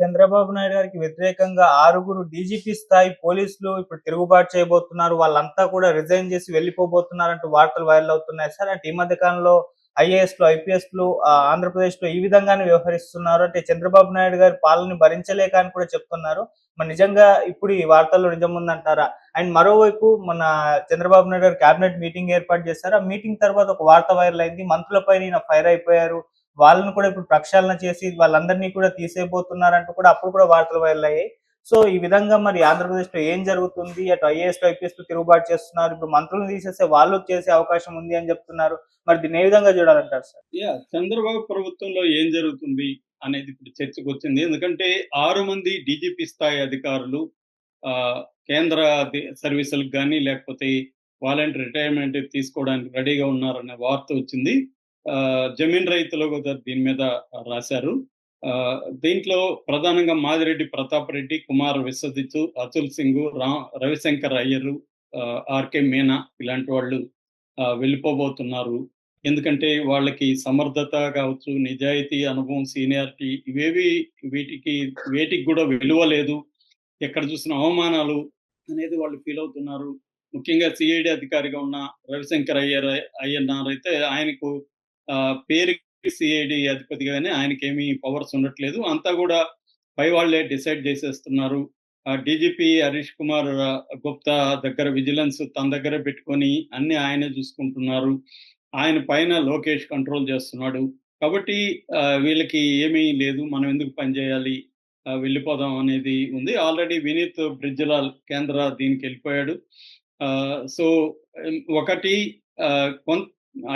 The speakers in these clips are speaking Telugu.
చంద్రబాబు నాయుడు గారికి వ్యతిరేకంగా ఆరుగురు డీజీపీ స్థాయి పోలీసులు ఇప్పుడు తిరుగుబాటు చేయబోతున్నారు. వాళ్ళంతా కూడా రిజైన్ చేసి వెళ్ళిపోబోతున్నారంటూ వార్తలు వైరల్ అవుతున్నాయి. సార్ అంటే ఈ మధ్య కాలంలో ఐఏఎస్ ఐపీఎస్లు ఐపీఎస్లు ఆంధ్రప్రదేశ్లో ఈ విధంగానే వ్యవహరిస్తున్నారు. అంటే చంద్రబాబు నాయుడు గారి పాలన భరించలేక అని కూడా చెప్తున్నారు. మరి నిజంగా ఇప్పుడు ఈ వార్తల్లో నిజం ఉందంటారా? అండ్ మరోవైపు మన చంద్రబాబు నాయుడు గారు కేబినెట్ మీటింగ్ ఏర్పాటు చేశారు? ఆ మీటింగ్ తర్వాత ఒక వార్త వైరల్ అయింది. మంత్రులపై ఈయన ఫైర్ అయిపోయారు. వాళ్ళని కూడా ఇప్పుడు ప్రక్షాళన చేసి వాళ్ళందరినీ కూడా తీసేయబోతున్నారంటూ కూడా అప్పుడు కూడా వార్తలు వైరల్ అయ్యాయి. సో ఈ విధంగా మరి ఆంధ్రప్రదేశ్లో ఏం జరుగుతుంది? అటు ఐఏఎస్ ఐపీఎస్ తిరుగుబాటు చేస్తున్నారు. ఇప్పుడు మంత్రులను తీసేస్తే వాళ్ళు చేసే అవకాశం ఉంది అని చెప్తున్నారు. మరి దీన్ని ఏ విధంగా చూడాలంటారు సార్? యా చంద్రబాబు ప్రభుత్వంలో ఏం జరుగుతుంది అనేది ఇప్పుడు చర్చకు వచ్చింది. ఎందుకంటే ఆరు మంది డీజీపీ స్థాయి అధికారులు ఆ, కేంద్ర సర్వీసులకు కానీ లేకపోతే వాలంటీర్ రిటైర్మెంట్ తీసుకోవడానికి రెడీగా ఉన్నారనే వార్త వచ్చింది. జమీన్ రైతులు కూడా దీని మీద రాశారు. ఆ, దీంట్లో ప్రధానంగా మాదిరెడ్డి ప్రతాప్ రెడ్డి కుమార్ విశ్వజిత్ అతుల్ సింగ్ రా రవిశంకర్ అయ్యరు ఆర్కే మీనా ఇలాంటి వాళ్ళు ఆ, వెళ్ళిపోబోతున్నారు. ఎందుకంటే వాళ్ళకి సమర్థత కావచ్చు నిజాయితీ అనుభవం సీనియారిటీ ఇవేవి వీటికి వేటికి కూడా విలువ లేదు. ఎక్కడ చూసిన అవమానాలు అనేది వాళ్ళు ఫీల్ అవుతున్నారు. ముఖ్యంగా సిఐడి అధికారిగా ఉన్న రవిశంకర్ అయ్యర్ అయ్యన్నారైతే ఆయనకు ఆ, సిఐడి అధిపతిగానే ఆయనకి ఏమీ పవర్స్ ఉండట్లేదు. అంతా కూడా పై వాళ్ళే డిసైడ్ చేసేస్తున్నారు. డీజీపీ హరీష్ కుమార్ గుప్తా దగ్గర విజిలెన్స్ తన దగ్గర పెట్టుకొని అన్ని ఆయనే చూసుకుంటున్నారు. ఆయన పైన లోకేష్ కంట్రోల్ చేస్తున్నాడు. కాబట్టి వీళ్ళకి ఏమీ లేదు. మనం ఎందుకు పనిచేయాలి వెళ్ళిపోదాం అనేది ఉంది. ఆల్రెడీ వినీత్ బ్రిడ్జలాల్ కేంద్ర దీనికి వెళ్ళిపోయాడు. ఆ, సో ఒకటి కొంత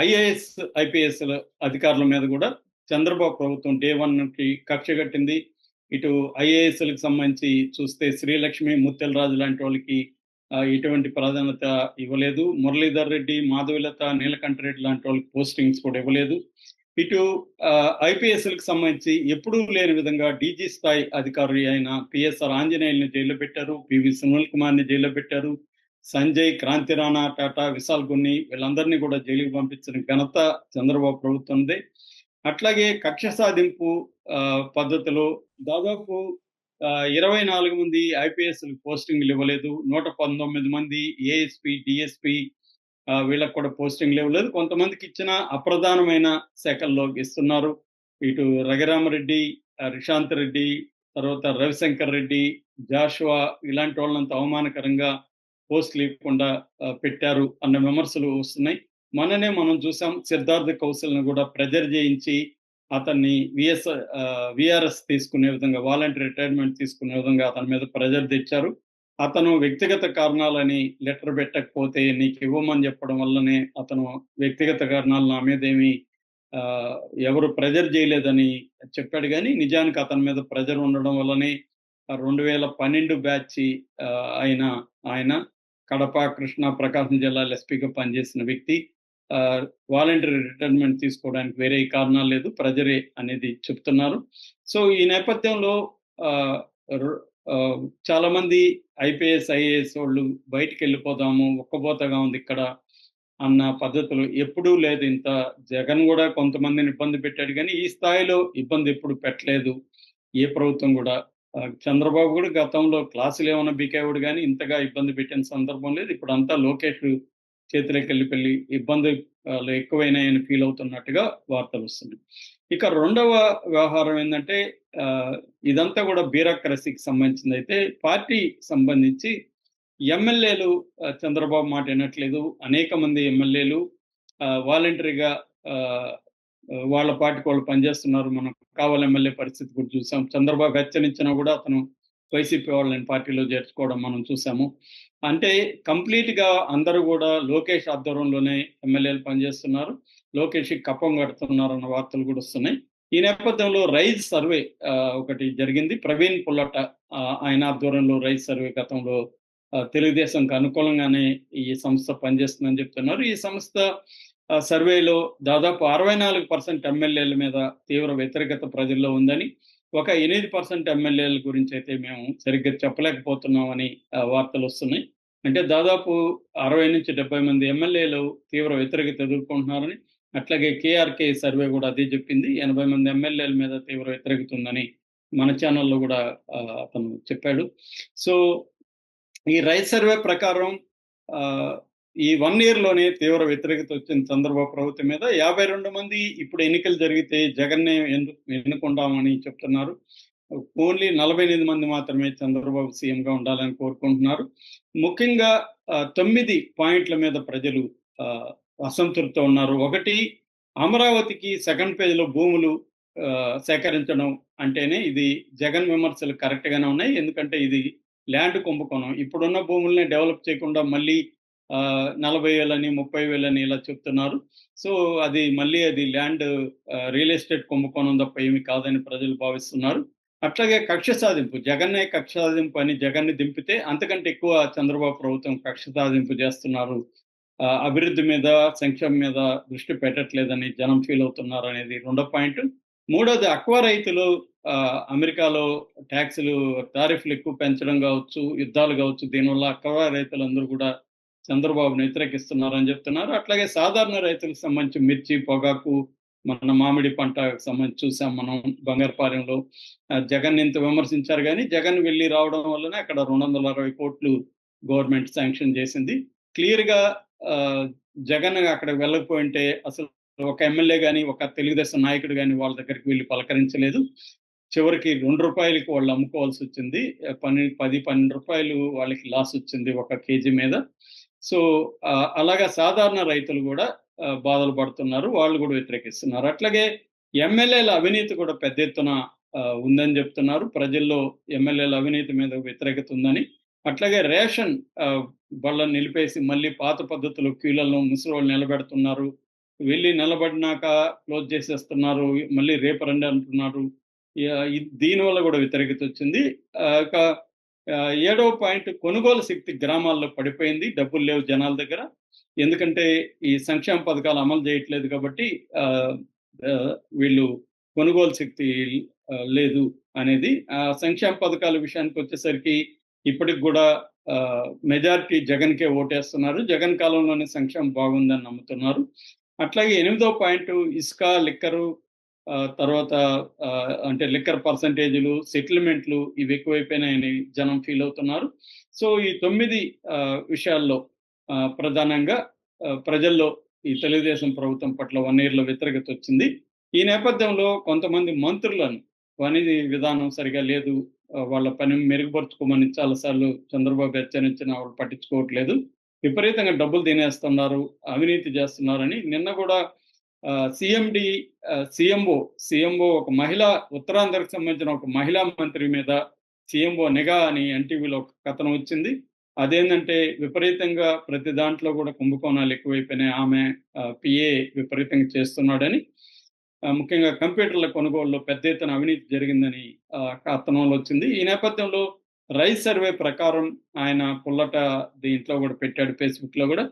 ఐఏఎస్ ఐపీఎస్ అధికారుల మీద కూడా చంద్రబాబు ప్రభుత్వం డే వన్కి కక్ష కట్టింది. ఇటు ఐఏఎస్లకు సంబంధించి చూస్తే శ్రీలక్ష్మి ముత్తెల్ రాజు లాంటి వాళ్ళకి ఎటువంటి ప్రాధాన్యత ఇవ్వలేదు. మురళీధర్ రెడ్డి మాధవిలత నీలకంఠ రెడ్డి లాంటి వాళ్ళకి పోస్టింగ్స్ కూడా ఇవ్వలేదు. ఇటు ఐపీఎస్లకు సంబంధించి ఎప్పుడూ లేని విధంగా డీజీ స్థాయి అధికారి అయిన పిఎస్ఆర్ ఆంజనేయుల్ని జైల్లో పెట్టారు. పివి సునీల్ కుమార్ని జైల్లో పెట్టారు. సంజయ్ క్రాంతి రాణా టాటా విశాల్ గున్ని వీళ్ళందరినీ కూడా జైలుకి పంపించిన ఘనత చంద్రబాబు ప్రభుత్వందే అట్లాగే కక్ష సాధింపు ఆ, పద్ధతిలో దాదాపు ఇరవై నాలుగు మంది ఐపీఎస్ పోస్టింగ్లు ఇవ్వలేదు. నూట పంతొమ్మిది మంది ఏఎస్పి డిఎస్పి వీళ్ళకి కూడా పోస్టింగ్లు ఇవ్వలేదు. కొంతమందికి ఇచ్చిన అప్రధానమైన శాఖల్లో ఇస్తున్నారు. ఇటు రఘురామరెడ్డి రిషాంత్ రెడ్డి తర్వాత రవిశంకర్ రెడ్డి జాషువా ఇలాంటి వాళ్ళంత అవమానకరంగా పోస్ట్ లేకుండా పెట్టారు అన్న విమర్శలు వస్తున్నాయి. మననే మనం చూసాం సిద్ధార్థ కౌశల్ని కూడా ప్రెజర్ చేయించి అతన్ని విఎస్ విఆర్ఎస్ తీసుకునే విధంగా వాలంటీర్ రిటైర్మెంట్ తీసుకునే విధంగా అతని మీద ప్రెజర్ తెచ్చారు. అతను వ్యక్తిగత కారణాలని లెటర్ పెట్టకపోతే నీకు ఇవ్వమని చెప్పడం వల్లనే అతను వ్యక్తిగత కారణాలు నా మీద ఏమి ఆ, ఎవరు ప్రెజర్ చేయలేదని చెప్పాడు. కానీ నిజానికి అతని మీద ప్రెజర్ ఉండడం వల్లనే రెండు వేల పన్నెండు బ్యాచ్ ఆయన ఆయన కడప కృష్ణ ప్రకాశం జిల్లాలో ఎస్పీగా పనిచేసిన వ్యక్తి వాలంటరీ రిటైర్మెంట్ తీసుకోవడానికి వేరే కారణాలు లేదు ప్రజరే అనేది చెప్తున్నారు. సో ఈ నేపథ్యంలో ఆ, చాలా మంది ఐపీఎస్ ఐఏఎస్ వాళ్ళు బయటికి వెళ్ళిపోదాము ఒక్కబోతగా ఉంది ఇక్కడ అన్న పద్ధతులు ఎప్పుడూ లేదు. ఇంత జగన్ కూడా కొంతమందిని ఇబ్బంది పెట్టాడు. కానీ ఈ స్థాయిలో ఇబ్బంది ఎప్పుడు పెట్టలేదు. ఏ ప్రభుత్వం కూడా చంద్రబాబు కూడా గతంలో క్లాసులు ఏమైనా బీకేవాడు కానీ ఇంతగా ఇబ్బంది పెట్టిన సందర్భం లేదు. ఇప్పుడు అంతా లోకేష్ చేతిలోకి వెళ్ళి ఇబ్బందులు ఇబ్బంది ఎక్కువైనాయని ఫీల్ అవుతున్నట్టుగా వార్తలు వస్తున్నాయి. ఇక రెండవ వ్యవహారం ఏంటంటే ఆ, ఇదంతా కూడా బ్యూరోక్రసీకి సంబంధించింది. అయితే పార్టీ సంబంధించి ఎమ్మెల్యేలు చంద్రబాబు మాట వినట్లేదు. అనేక మంది ఎమ్మెల్యేలు వాలంటరీగా వాళ్ళ పార్టీకి వాళ్ళు పనిచేస్తున్నారు. మనం కావాలి ఎమ్మెల్యే పరిస్థితి కూడా చూసాం. చంద్రబాబు హెచ్చరించినా కూడా అతను వైసీపీ వాళ్ళని పార్టీలో చేర్చుకోవడం మనం చూసాము. అంటే కంప్లీట్గా అందరూ కూడా లోకేష్ ఆధ్వర్యంలోనే ఎమ్మెల్యేలు పనిచేస్తున్నారు. లోకేష్ కప్పం కడుతున్నారు అన్న వార్తలు కూడా వస్తున్నాయి. ఈ నేపథ్యంలో రైజ్ సర్వే ఒకటి జరిగింది. ప్రవీణ్ పుల్లట ఆయన ఆధ్వర్యంలో రైజ్ సర్వే గతంలో తెలుగుదేశంకి అనుకూలంగానే ఈ సంస్థ పనిచేస్తుందని చెప్తున్నారు. ఈ సంస్థ సర్వేలో దాదాపు అరవై నాలుగు పర్సెంట్ ఎమ్మెల్యేల మీద తీవ్ర వ్యతిరేకత ప్రజల్లో ఉందని ఒక ఎనిమిది పర్సెంట్ ఎమ్మెల్యేల గురించి అయితే మేము సరిగ్గా చెప్పలేకపోతున్నామని వార్తలు వస్తున్నాయి. అంటే దాదాపు అరవై నుంచి డెబ్బై మంది ఎమ్మెల్యేలు తీవ్ర వ్యతిరేకత ఎదుర్కొంటున్నారని అట్లాగే కేఆర్కే సర్వే కూడా అదే చెప్పింది. ఎనభై మంది ఎమ్మెల్యేల మీద తీవ్ర వ్యతిరేకత ఉందని మన ఛానల్లో కూడా అతను చెప్పాడు. సో ఈ రైతు సర్వే ప్రకారం ఆ, ఈ వన్ ఇయర్లోనే తీవ్ర వ్యతిరేకత వచ్చిన చంద్రబాబు ప్రభుత్వం మీద యాభై రెండు మంది ఇప్పుడు ఎన్నికలు జరిగితే జగన్నే ఎందుకు ఎన్నుకుంటామని చెప్తున్నారు. ఓన్లీ నలభై ఎనిమిది మంది మాత్రమే చంద్రబాబు సీఎంగా ఉండాలని కోరుకుంటున్నారు. ముఖ్యంగా తొమ్మిది పాయింట్ల మీద ప్రజలు అసంతృప్తితో ఉన్నారు. ఒకటి అమరావతికి సెకండ్ పేజ్లో భూములు సేకరించడం అంటేనే ఇది జగన్ విమర్శలు కరెక్ట్ గానే ఉన్నాయి. ఎందుకంటే ఇది ల్యాండ్ కుంభకోణం. ఇప్పుడున్న భూముల్ని డెవలప్ చేయకుండా మళ్ళీ నలభై వేలని ముప్పై వేలని ఇలా చెప్తున్నారు. సో అది మళ్ళీ అది ల్యాండ్ రియల్ ఎస్టేట్ కుంభకోణం తప్ప ఏమి కాదని ప్రజలు భావిస్తున్నారు. అట్లాగే కక్ష సాధింపు జగన్నే కక్ష సాధింపు అని జగన్ని దింపితే అంతకంటే ఎక్కువ చంద్రబాబు ప్రభుత్వం కక్ష సాధింపు చేస్తున్నారు. ఆ, అభివృద్ధి మీద సంక్షేమం మీద దృష్టి పెట్టట్లేదని జనం ఫీల్ అవుతున్నారు అనేది రెండో పాయింట్. మూడోది అక్వా రైతులు ఆ, అమెరికాలో ట్యాక్సులు టారిఫ్లు ఎక్కువ పెంచడం కావచ్చు యుద్ధాలు కావచ్చు దీనివల్ల అక్వా రైతులందరూ కూడా చంద్రబాబును వ్యతిరేకిస్తున్నారని చెప్తున్నారు. అట్లాగే సాధారణ రైతులకు సంబంధించి మిర్చి పొగాకు మన మామిడి పంటకు సంబంధించి చూసాం మనం బంగారుపాలెంలో. జగన్ ఇంత విమర్శించారు కానీ జగన్ వెళ్ళి రావడం వల్లనే అక్కడ రెండు వందల అరవై కోట్లు గవర్నమెంట్ శాంక్షన్ చేసింది. క్లియర్గా ఆ, జగన్ అక్కడ వెళ్ళకపోయింటే అసలు ఒక ఎమ్మెల్యే కానీ ఒక తెలుగుదేశం నాయకుడు కానీ వాళ్ళ దగ్గరికి వెళ్ళి పలకరించలేదు. చివరికి రెండు రూపాయలకి వాళ్ళు అమ్ముకోవాల్సి వచ్చింది. పని పది పన్నెండు రూపాయలు వాళ్ళకి లాస్ వచ్చింది ఒక కేజీ మీద. సో అలాగా సాధారణ రైతులు కూడా బాధలు పడుతున్నారు. వాళ్ళు కూడా వ్యతిరేకిస్తున్నారు. అట్లాగే ఎమ్మెల్యేల అవినీతి కూడా పెద్ద ఎత్తున ఉందని చెప్తున్నారు. ప్రజల్లో ఎమ్మెల్యేల అవినీతి మీద వ్యతిరేకత ఉందని. అట్లాగే రేషన్ బళ్ళను నిలిపేసి మళ్ళీ పాత పద్ధతులు క్యూలలో ముసలి నిలబెడుతున్నారు. వెళ్ళి నిలబడినాక క్లోజ్ చేసేస్తున్నారు. మళ్ళీ రేపు రండి అంటున్నారు. దీనివల్ల కూడా వ్యతిరేకత వచ్చింది. ఆ, ఏడవ పాయింట్ కొనుగోలు శక్తి గ్రామాల్లో పడిపోయింది. డబ్బులు లేవు జనాల దగ్గర. ఎందుకంటే ఈ సంక్షేమ పథకాలు అమలు చేయట్లేదు కాబట్టి ఆ, వీళ్ళు కొనుగోలు శక్తి లేదు అనేది ఆ సంక్షేమ పథకాల విషయానికి వచ్చేసరికి ఇప్పటికి కూడా మెజారిటీ జగన్కే ఓటేస్తున్నారు. జగన్ కాలంలోనే సంక్షేమం బాగుందని నమ్ముతున్నారు. అట్లాగే ఎనిమిదో పాయింట్ ఇసుక లిక్కరు తర్వాత ఆ, అంటే లిక్కర్ పర్సంటేజీలు సెటిల్మెంట్లు ఇవి ఎక్కువైపోయినాయని జనం ఫీల్ అవుతున్నారు. సో ఈ తొమ్మిది ఆ, విషయాల్లో ఆ, ప్రధానంగా ప్రజల్లో ఈ తెలుగుదేశం ప్రభుత్వం పట్ల వన్ ఇయర్లో వ్యతిరేకత వచ్చింది. ఈ నేపథ్యంలో కొంతమంది మంత్రులను పని విధానం సరిగా లేదు వాళ్ళ పని మెరుగుపరుచుకోమని చాలాసార్లు చంద్రబాబు హెచ్చరించిన వాళ్ళు పట్టించుకోవట్లేదు. విపరీతంగా డబ్బులు తినేస్తున్నారు అవినీతి చేస్తున్నారని నిన్న కూడా సిఎండి సిఎంఓ సిఎంఓ ఒక మహిళ ఉత్తరాంధ్రకు సంబంధించిన ఒక మహిళా మంత్రి మీద సిఎంఓ నిఘా అని ఎన్టీవీలో ఒక కథనం వచ్చింది అదేంటంటే విపరీతంగా ప్రతి దాంట్లో కూడా కుంభకోణాలు ఎక్కువైపోయినాయి. ఆమె పిఏ విపరీతంగా చేస్తున్నాడని ముఖ్యంగా కంప్యూటర్ల కొనుగోలులో పెద్ద ఎత్తున అవినీతి జరిగిందని కథనంలో వచ్చింది. ఈ నేపథ్యంలో రైస్ సర్వే ప్రకారం ఆయన పుల్లట దీంట్లో కూడా పెట్టాడు ఫేస్బుక్లో కూడా.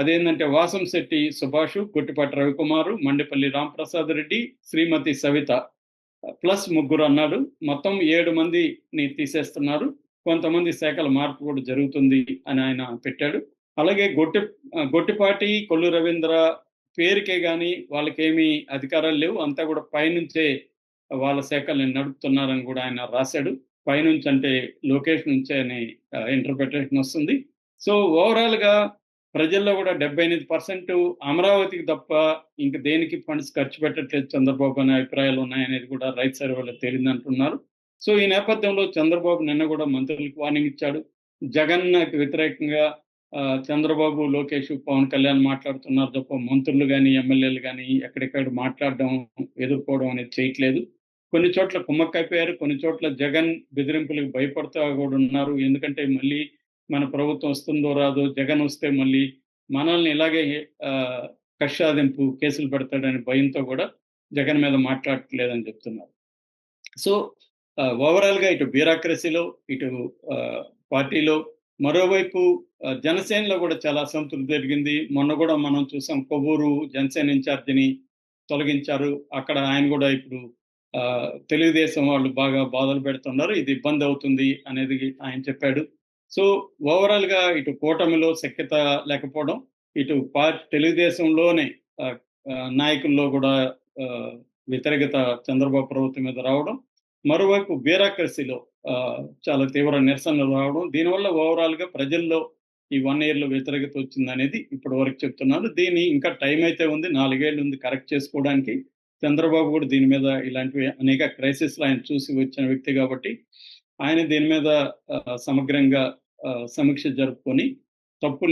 అదేంటంటే వాసం శెట్టి సుభాష్ గుట్టిపాటి రవికుమారు మండిపల్లి రాంప్రసాద్ రెడ్డి శ్రీమతి సవిత ప్లస్ ముగ్గురు అన్నాడు. మొత్తం ఏడు మందిని తీసేస్తున్నారు. కొంతమంది శాఖల మార్పు కూడా జరుగుతుంది అని ఆయన పెట్టాడు. అలాగే గొట్టి గొట్టిపాటి కొల్లు రవీంద్ర పేరుకే కానీ వాళ్ళకేమీ అధికారాలు లేవు. అంతా కూడా పైనుంచే వాళ్ళ శాఖల్ని నడుపుతున్నారని కూడా ఆయన రాశాడు. పైనుంచి అంటే లోకేష్ నుంచే అని ఇంటర్ప్రిటేషన్ వస్తుంది. సో ఓవరాల్గా ప్రజల్లో కూడా డెబ్బై ఎనిమిది పర్సెంట్ అమరావతికి తప్ప ఇంక దేనికి ఫండ్స్ ఖర్చు పెట్టట్లేదు చంద్రబాబు అనే అభిప్రాయాలు ఉన్నాయనేది కూడా రైతు సర్వేలో తేలిందంటున్నారు. సో ఈ నేపథ్యంలో చంద్రబాబు నిన్న కూడా మంత్రులకు వార్నింగ్ ఇచ్చాడు. జగన్ వ్యతిరేకంగా ఆ, చంద్రబాబు లోకేష్ పవన్ కళ్యాణ్ మాట్లాడుతున్నారు తప్ప మంత్రులు కానీ ఎమ్మెల్యేలు కానీ ఎక్కడెక్కడ మాట్లాడడం ఎదుర్కోవడం అనేది చేయట్లేదు. కొన్ని చోట్ల కుమ్మక్కైపోయారు కొన్ని చోట్ల జగన్ బెదిరింపులకు భయపడుతూ కూడా ఉన్నారు. ఎందుకంటే మళ్ళీ మన ప్రభుత్వం వస్తుందో రాదో జగన్ వస్తే మళ్ళీ మనల్ని ఇలాగే కక్షాదింపు కేసులు పెడతాడని భయంతో కూడా జగన్ మీద మాట్లాడట్లేదని చెప్తున్నారు. సో ఓవరాల్గా ఇటు బ్యూరాక్రసీలో ఇటు పార్టీలో మరోవైపు జనసేనలో కూడా చాలా అసంతృప్తి జరిగింది. మొన్న కూడా మనం చూసాం కొవ్వూరు జనసేన ఇన్ఛార్జిని తొలగించారు. అక్కడ ఆయన కూడా ఇప్పుడు తెలుగుదేశం వాళ్ళు బాగా బాధలు పెడుతున్నారు. ఇది ఇబ్బంది అవుతుంది అనేది ఆయన చెప్పాడు. సో ఓవరాల్గా ఇటు కూటమిలో శక్యత లేకపోవడం ఇటు పార్టీ తెలుగుదేశంలోనే నాయకుల్లో కూడా వ్యతిరేకత చంద్రబాబు ప్రభుత్వం మీద రావడం మరోవైపు బ్యూరాక్రసీలో చాలా తీవ్ర నిరసనలు రావడం దీనివల్ల ఓవరాల్గా ప్రజల్లో ఈ వన్ ఇయర్లో వ్యతిరేకత వచ్చిందనేది ఇప్పటి వరకు చెప్తున్నారు దీని ఇంకా టైం అయితే ఉంది నాలుగేళ్ళు ఉంది కరెక్ట్ చేసుకోవడానికి. చంద్రబాబు కూడా దీని మీద ఇలాంటివి అనేక క్రైసిస్ ఆయన చూసి వచ్చిన వ్యక్తి కాబట్టి ఆయన దీని మీద ఆ, సమగ్రంగా ఆ, సమీక్ష జరుపుకొని తప్పుల్ని